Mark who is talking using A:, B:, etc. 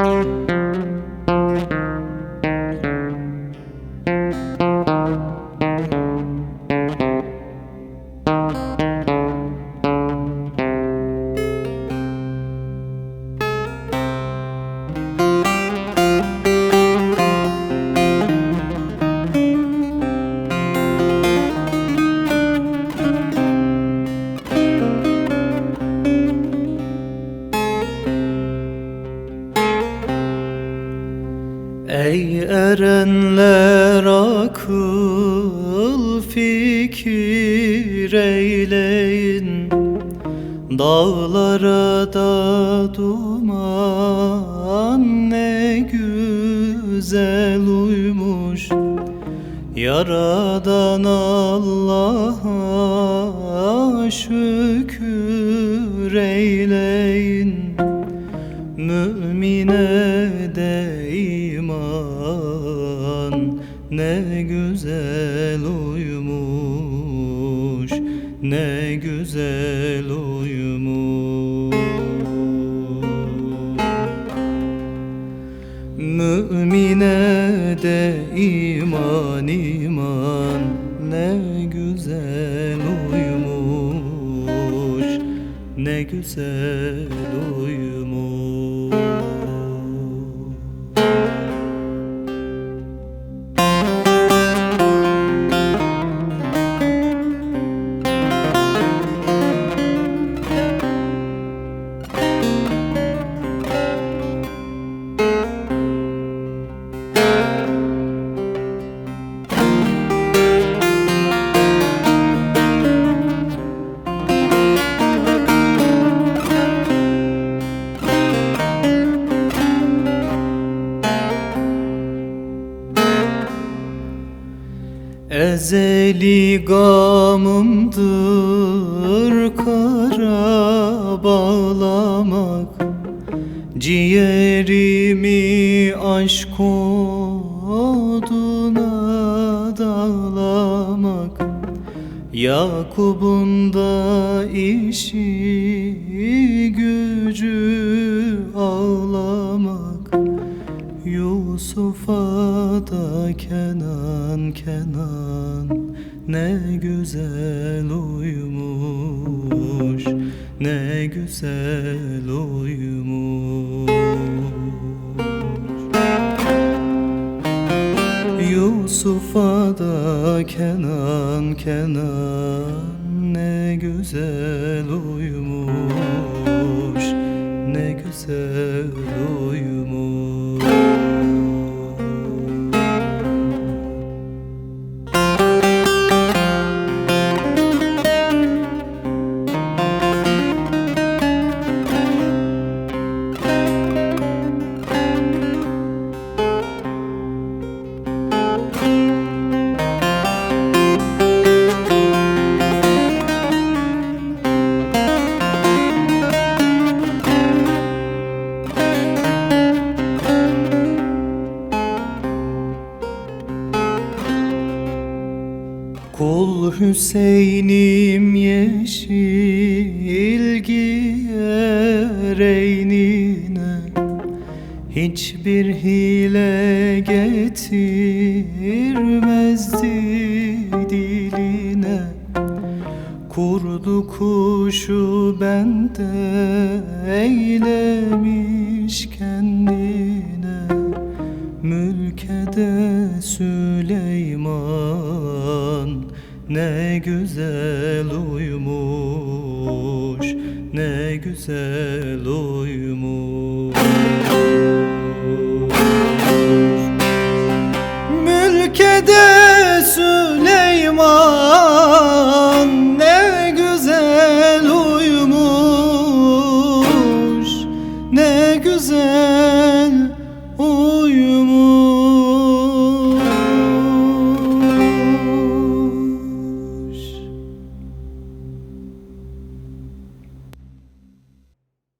A: Thank you. Ey erenler akıl fikir eyleyin. Dağlara da duman ne güzel uymuş. Yaradan Allah'a şükür eyleyin. Mümine ne güzel uyumuş ne güzel uyumuş. Mümine de iman iman ne güzel uyumuş ne güzel uyumuş Ezeli gamımdır kara bağlamak. Ciğerimi aşk oduna dalamak Yakup'un da işi gücü ne güzel uyumuş ne güzel uyumuş. Yusuf'a da Kenan Kenan ne güzel uyumuş ne güzel uyumuş Hüseyin'im yeşil giyer Hiçbir hile getirmezdi diline. Kurdu kuşu bende eylemiş kendine. Mülkede Süleyman ne güzel uyumuş ne güzel uyumuş